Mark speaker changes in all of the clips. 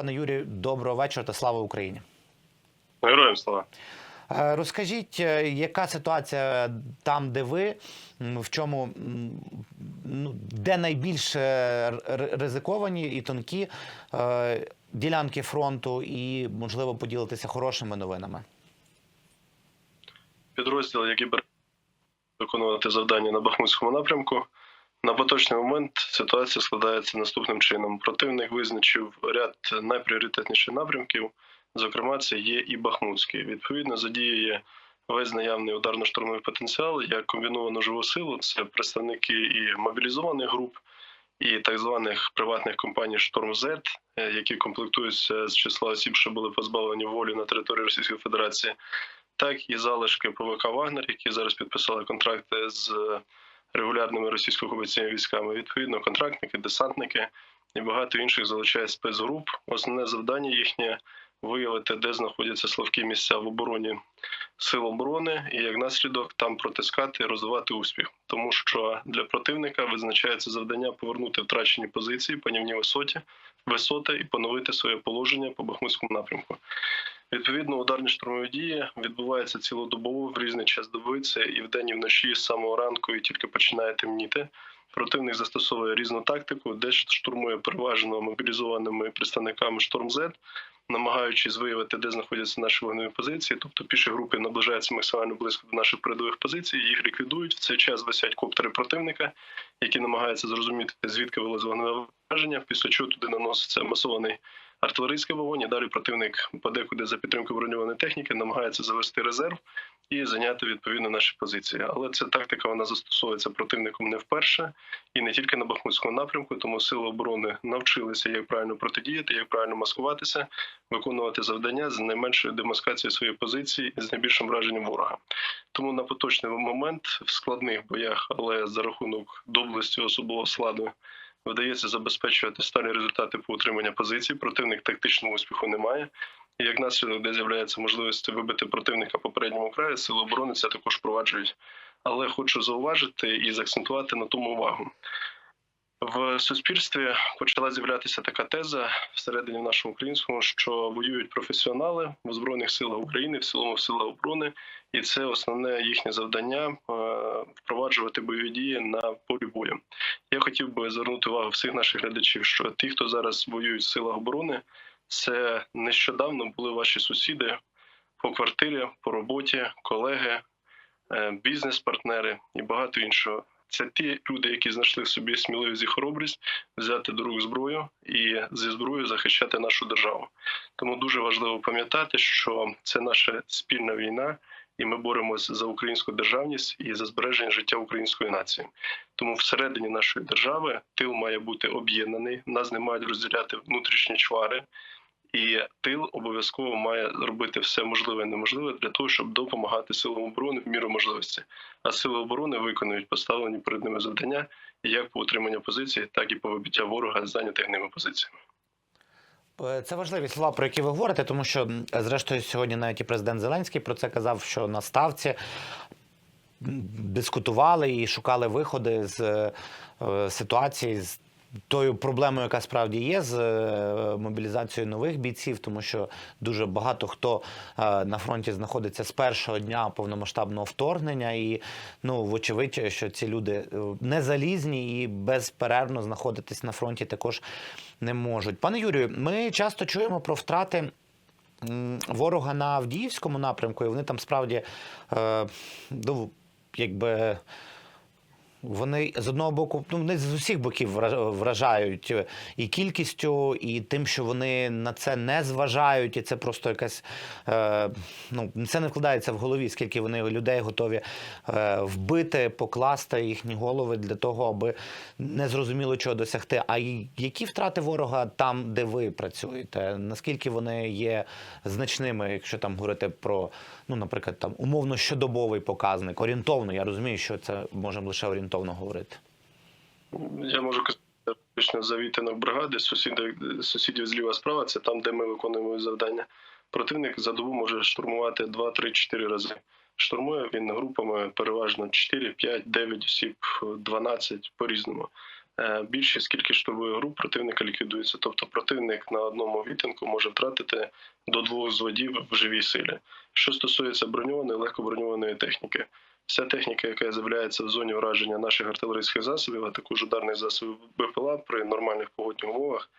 Speaker 1: Пане Юрію, доброго вечора та слава Україні.
Speaker 2: Героям слава.
Speaker 1: Е, Розкажіть, е, яка ситуація там, де ви, в чому ну, де найбільш е, ризиковані і тонкі ділянки фронту, і можливо поділитися хорошими новинами?
Speaker 2: Підрозділ, який бере виконувати завдання на Бахмутському напрямку. На поточний момент ситуація складається наступним чином. Противник визначив ряд найпріоритетніших напрямків. Зокрема, це є і Бахмутський. Відповідно, задіює весь наявний ударно-штурмовий потенціал як комбіновану живу силу. Це представники і мобілізованих груп, і так званих приватних компаній Шторм Z, е, які комплектуються з числа осіб, що були позбавлені волі на території Російської Федерації так і залишки ПВК Вагнер, які зараз підписали контракти з регулярними російсько-окупаційними військами. Відповідно, контрактники, десантники і багато інших залучають спецгруп. Основне завдання їхнє виявити, де знаходяться слабкі місця в обороні сил оборони, і як наслідок там протискати, розвивати успіх, тому що для противника визначається завдання повернути втрачені позиції, панівні висоті, висоти і поновити своє положення по Бахмутському напрямку. Відповідно, ударні штурмові дії відбуваються цілодобово в різний час доби. Це і вдень, і вночі з самого ранку, і тільки починає темніти. Противник застосовує різну тактику, де штурмує переважно мобілізованими представниками Шторм З, намагаючись виявити, де знаходяться наші вогневі позиції. Тобто піші групи наближаються максимально близько до наших передових позицій, їх ліквідують. В цей час висять коптери противника, які намагаються зрозуміти, звідки велось вогневе враження, після чого туди наноситься масований артилерійський вогонь. І далі противник подекуди за підтримку броньованої техніки намагається завести резерв і зайняти відповідно наші позиції. Але ця тактика вона застосовується противником не вперше і не тільки на Бахмутському напрямку. Тому сили оборони навчилися, як правильно протидіяти, як правильно маскуватися, виконувати завдання з найменшою демаскацією своєї позиції і з найбільшим враженням ворога. Тому на поточний момент в складних боях, але за рахунок доблесті особового складу вдається забезпечувати сталі результати по утриманню позицій. Противник тактичного успіху не має. І як наслідок, де з'являється можливість вибити противника по передньому краю, сили оборони це також впроваджують. Але хочу зауважити і заакцентувати на тому увагу. В суспільстві почала з'являтися така теза всередині в нашому українському, що воюють професіонали в збройних силах України, в цілому в оборони, і це основне їхнє завдання е, впроваджувати бойові дії на полі бою. Хотів би звернути увагу всіх наших глядачів, що ті, хто зараз воюють в силах оборони, це нещодавно були ваші сусіди по квартирі, по роботі, колеги, е, бізнес-партнери і багато іншого. Це ті люди, які знайшли в собі сміливість і хоробрість взяти до рук зброю і зі зброєю захищати нашу державу. Тому дуже важливо пам'ятати, що це наша спільна війна, і ми боремося за українську державність і за збереження життя української нації. Тому всередині нашої держави тил має бути об'єднаний. Нас не мають розділяти внутрішні чвари. І тил обов'язково має робити все можливе і неможливе для того, щоб допомагати силам оборони в міру можливості. А сили оборони виконують поставлені перед ними завдання як по утриманню позиції, так і по вибиття ворога з зайнятих ними позиціями.
Speaker 1: Е, Це важливі слова, про які ви говорите, тому що зрештою сьогодні навіть і президент Зеленський про це казав, що на ставці дискутували і шукали виходи з е, ситуації з тою проблемою, яка справді є з е, мобілізацією нових бійців, тому що дуже багато хто на фронті знаходиться з першого дня повномасштабного вторгнення, і ну вочевидь, що ці люди не залізні і безперервно знаходитись на фронті також не можуть. Пане Юрію, ми часто чуємо про втрати. Ворога на Авдіївському напрямку, і вони там справді е, ну, якби вони з одного боку, ну вони з усіх боків вра- вражають е, і кількістю, і тим, що вони на це не зважають, і це просто якась е, ну це не вкладається в голові, скільки вони людей готові е, вбити, покласти їхні голови для того, аби не зрозуміло чого досягти. А які втрати ворога там, де ви працюєте? Наскільки вони є значними, якщо там говорити про, ну, наприклад, там умовно щодобовий показник, орієнтовно, я розумію, що це можемо лише орієнтовно говорити.
Speaker 2: Я можу казати завіти на бригади сусіди, сусідів зліва справа. Це там, де ми виконуємо завдання. Противник за добу може штурмувати 2, 3, 4 рази. Штурмує він групами переважно 4, 5, 9 осіб, 12 по-різному. е, більшість кількість штурмових груп противника ліквідується. Тобто противник на одному відтинку може втратити до двох зводів в живій силі. Що стосується броньованої легкоброньованої техніки, вся техніка, яка з'являється в зоні враження наших артилерійських засобів, а також ударних засобів БПЛА при нормальних погодних умовах,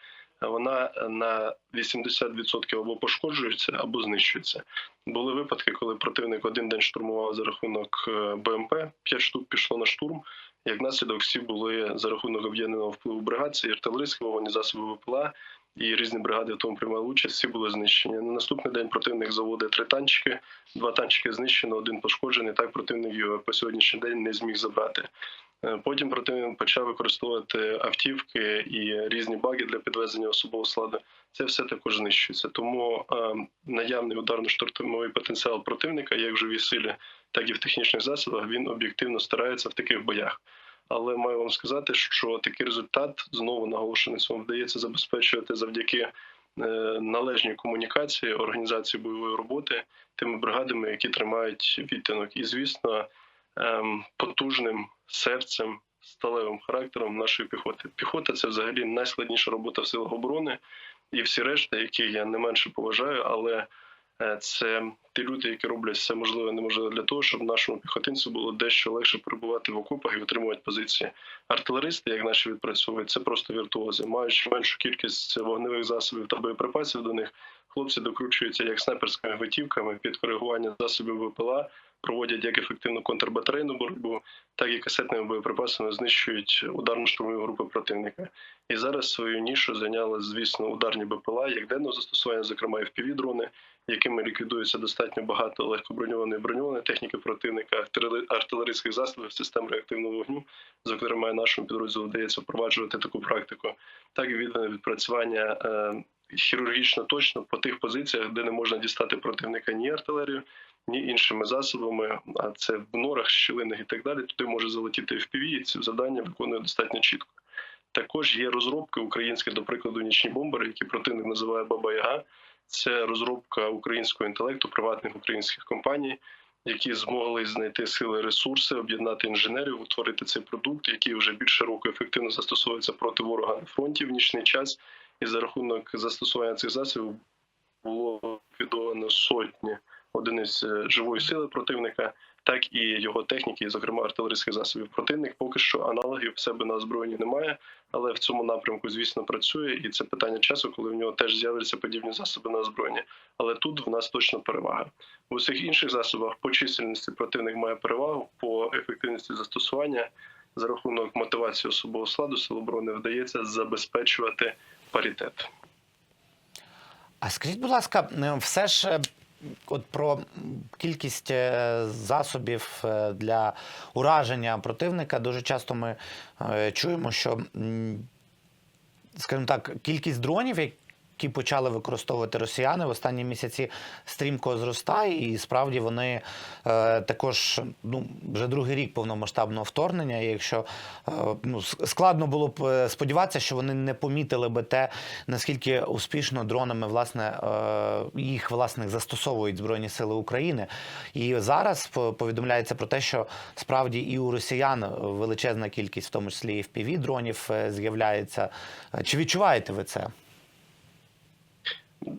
Speaker 2: вона на 80% або пошкоджується, або знищується. Були випадки, коли противник один день штурмував за рахунок е, БМП, 5 штук пішло на штурм. Як наслідок, всі були за рахунок об'єднаного впливу бригад, це і артилерійські вогонь, засоби ВПЛА, і різні бригади в тому приймали участь, всі були знищені. На наступний день противник заводить три танчики, два танчики знищено, один пошкоджений. Так противник його по сьогоднішній день не зміг забрати. Е, Потім противник почав використовувати автівки і різні баги для підвезення особового складу. Це все також знищується. Тому е, наявний ударно-штурмовий потенціал противника, як в живій силі, так і в технічних засобах, він об'єктивно старається в таких боях. Але маю вам сказати, що такий результат знову наголошений цьому вдається забезпечувати завдяки е, належній комунікації, організації бойової роботи тими бригадами, які тримають відтинок, і звісно, ем, потужним серцем, сталевим характером нашої піхоти. Піхота це взагалі найскладніша робота в силах оборони, і всі решта, які я не менше поважаю, але це ті люди, які роблять все можливе неможливе для того, щоб нашому піхотинцю було дещо легше перебувати в окопах і отримувати позиції. Артилеристи, як наші відпрацьовують, це просто віртуози. Маючи меншу кількість вогневих засобів та боєприпасів до них, хлопці докручуються як снайперськими гвинтівками під коригування засобів ВПЛА, проводять як ефективну контрбатарейну боротьбу, так і касетними боєприпасами знищують ударно-штурмові групи противника. І зараз свою нішу зайняли, звісно, ударні БПЛА, як денного застосування, зокрема і впівдрони, якими ліквідується достатньо багато легкоброньованої броньованої техніки противника, артилерійських засобів, систем реактивного вогню. Зокрема, і нашому підрозділу вдається впроваджувати таку практику, так і віддане відпрацювання е, хірургічно точно по тих позиціях, де не можна дістати противника ні артилерію, ні іншими засобами. А це в норах, щілинах і так далі. Туди може залетіти FPV, і ці завдання виконує достатньо чітко. Також є розробки українські, до прикладу, нічні бомбери, які противник називає Баба Яга. Це розробка українського інтелекту приватних українських компаній, які змогли знайти сили, ресурси, об'єднати інженерів, утворити цей продукт, який вже більше року ефективно застосовується проти ворога на фронті в нічний час. І за рахунок застосування цих засобів було відовано сотні одиниць е, живої сили противника, так і його техніки, і, зокрема артилерійських засобів. Противник поки що аналогів в себе на озброєнні немає, але в цьому напрямку, звісно, працює, і це питання часу, коли в нього теж з'являться подібні засоби на озброєнні. Але тут в нас точно перевага. У всіх інших засобах по чисельності противник має перевагу по ефективності застосування. За рахунок мотивації особового складу Сил оборони вдається забезпечувати паритет.
Speaker 1: А скажіть, будь ласка, все ж е, от про кількість е, засобів е, для ураження противника. Дуже часто ми е, чуємо, що, скажімо так, кількість дронів, які почали використовувати росіяни в останні місяці, стрімко зростає, і справді вони е, також ну, вже другий рік повномасштабного вторгнення. І якщо е, ну, складно було б е, сподіватися, що вони не помітили би те, наскільки успішно дронами власне їх власних застосовують Збройні Сили України. І зараз повідомляється про те, що справді і у росіян величезна кількість, в тому числі і fpv дронів, з'являється. Чи відчуваєте ви це?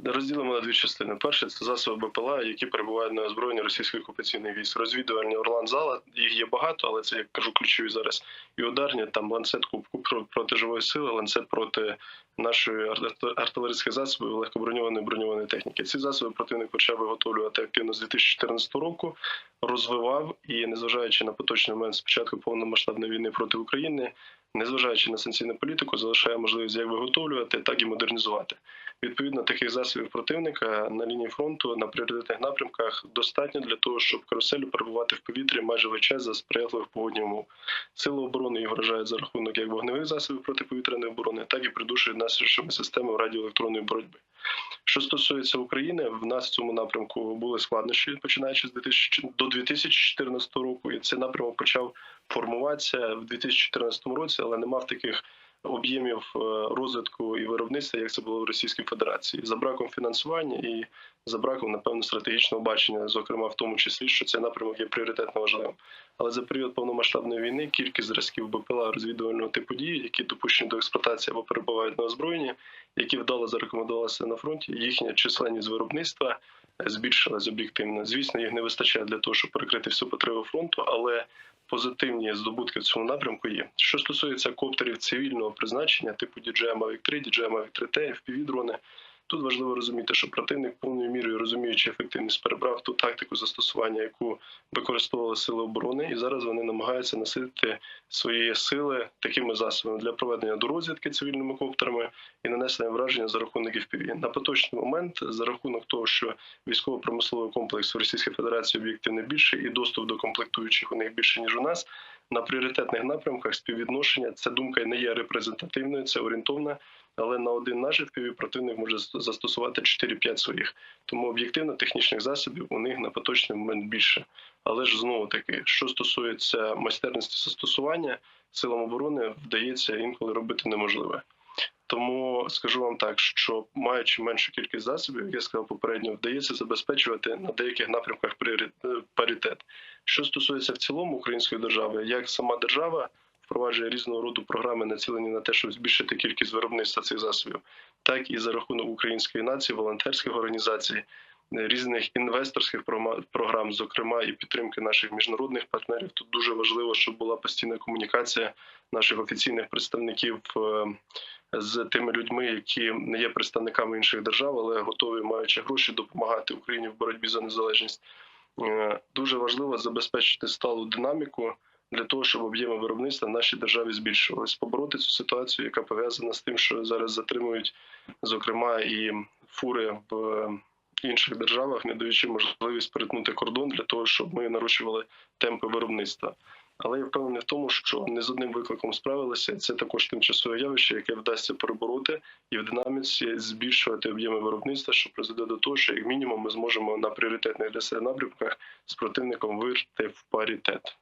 Speaker 2: Розділимо на дві частини. Перше це засоби БПЛА, які перебувають на озброєнні російських окупаційних військ. Розвідувальні Орлан Зала, їх є багато, але це як кажу ключові зараз. І ударні там ланцет кубку проти живої сили, ланцет проти нашої арт- артилерійських засобів, легкоброньованої броньованої техніки. Ці засоби противник почав виготовлювати активно з 2014 року, розвивав і, незважаючи на поточний момент спочатку повномасштабної війни проти України, незважаючи на санкційну політику, залишає можливість як виготовлювати, так і модернізувати. Відповідно, таких засобів противника на лінії фронту на пріоритетних напрямках достатньо для того, щоб каруселю перебувати в повітрі майже весь час за сприятливих погодних умов. Сили оборони їх вражають за рахунок як вогневих засобів протиповітряної оборони, так і придушують наслідками системи радіоелектронної боротьби. Що стосується України, в нас в цьому напрямку були складнощі, починаючи з 2000, до 2014 року, і цей напрямок почав формуватися в 2014 році, але не мав таких об'ємів е, розвитку і виробництва, як це було в Російській Федерації, за браком фінансування і за браком, напевно, стратегічного бачення, зокрема в тому числі, що цей напрямок є пріоритетно важливим. Але за період повномасштабної війни кількість зразків БПЛА розвідувального типу дії, які допущені до експлуатації або перебувають на озброєнні, які вдало зарекомендувалися на фронті, їхня численність виробництва збільшилась об'єктивно. Звісно, їх не вистачає для того, щоб перекрити всю потребу фронту, але позитивні здобутки в цьому напрямку є. Що стосується коптерів цивільного призначення, типу DJI Mavic 3, DJI Mavic 3T, FPV-дрони, Тут важливо розуміти, що противник повною мірою розуміючи ефективність, перебрав ту тактику застосування, яку використовували сили оборони, і зараз вони намагаються насити свої сили такими засобами для проведення до розвідки цивільними коптерами і нанесення враження за рахунок FPV. На поточний момент, за рахунок того, що військово-промисловий комплекс в Російській Федерації об'єктивно більше і доступ до комплектуючих у них більше ніж у нас. На пріоритетних напрямках співвідношення ця думка не є репрезентативною, це орієнтовна але на один наш противник може застосувати 4-5 своїх. Тому об'єктивно технічних засобів у них на поточний момент більше. Але ж знову таки, що стосується майстерності застосування, силам оборони вдається інколи робити неможливе. Тому скажу вам так, що маючи меншу кількість засобів, як я сказав попередньо, вдається забезпечувати на деяких напрямках е, паритет. Що стосується в цілому української держави, як сама держава впроваджує різного роду програми, націлені на те, щоб збільшити кількість виробництва цих засобів, так і за рахунок української нації, волонтерських організацій, різних інвесторських програм, зокрема і підтримки наших міжнародних партнерів. Тут дуже важливо, щоб була постійна комунікація наших офіційних представників. е, З тими людьми, які не є представниками інших держав, але готові, маючи гроші, допомагати Україні в боротьбі за незалежність. Е, Дуже важливо забезпечити сталу динаміку для того, щоб об'єми виробництва в нашій державі збільшувалися, побороти цю ситуацію, яка пов'язана з тим, що зараз затримують, зокрема, і фури в інших державах, не даючи можливість перетнути кордон для того, щоб ми нарощували темпи виробництва. Але я впевнений в тому, що не з одним викликом справилися. Це також тимчасове явище, яке вдасться перебороти і в динаміці збільшувати об'єми виробництва, що призведе до того, що як мінімум ми зможемо на пріоритетних для себе напрямках з противником вийти в паритет.